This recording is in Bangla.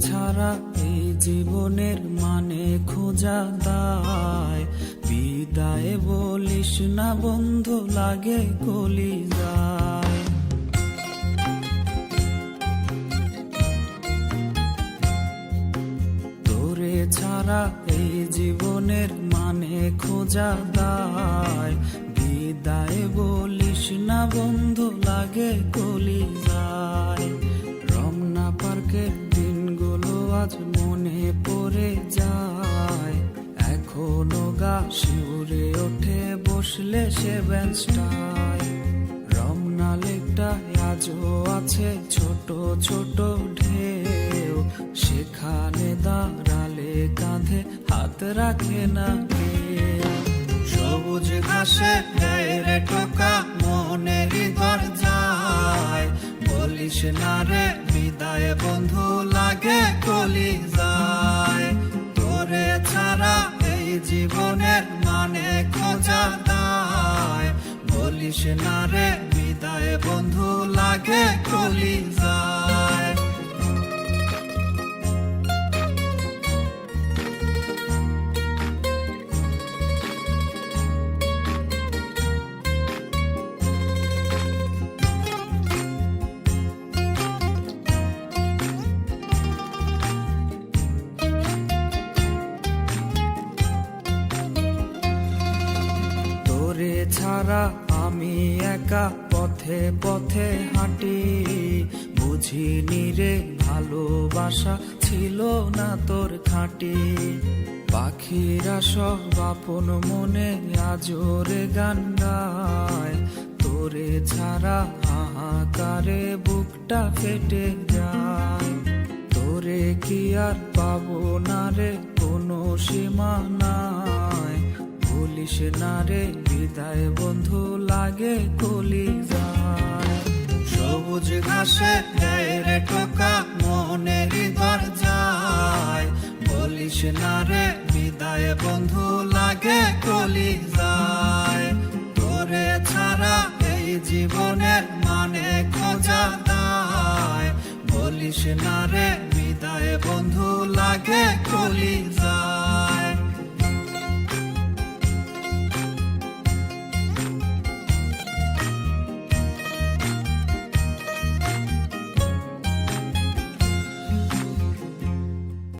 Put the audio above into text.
ছাড়া এই জীবনের মানে খোঁজা দায়। বিদায় বলিস না বন্ধু, লাগে কলি যায় তোরে ছাড়া এই জীবনের মানে খোঁজা দায়। বিদায় বলিস না বন্ধু, লাগে কলি মনে পড়ে যায়। এখনও গা শিউরে ওঠে, বসলে সে বেঞ্চটায়। রমনা লেকটা আজও আছে ছোট ছোট ঢেউ। সেখানে দাঁড়ালে কাঁধে হাত রাখে না সবুজ ঘাসে রে টোকা মনের ঘর যায় বলিস না রে, বিদায় বন্ধু লাগে কলি জীবনের মানে খোঁজা বলিস না রে বিদায় বন্ধু লাগে কলি যায় তোরে ছাড়া আমি একা পথে পথে হাঁটি। বুঝিনি রে, ভালোবাসা ছিল না তোর খাঁটি। পাখিরা সব আপন মনে আজরে গান গায়। তোরে ছাড়া হাহাকারে বুকটা ফেটে যায়। তোরে কি আর পাবো না রে, কোনো সীমা নাই বলিস না রে বিদায় বন্ধু লাগে কলি যায় সবুজ ঘাসে দেয় রে টোকা, মনের ঘর যায় বলিস না রে বিদায় বন্ধু লাগে কলি যায় তোরে ছাড়া এই জীবনের মানে খোঁজা দায়। বলিস না রে বিদায় বন্ধু লাগে কলি যায়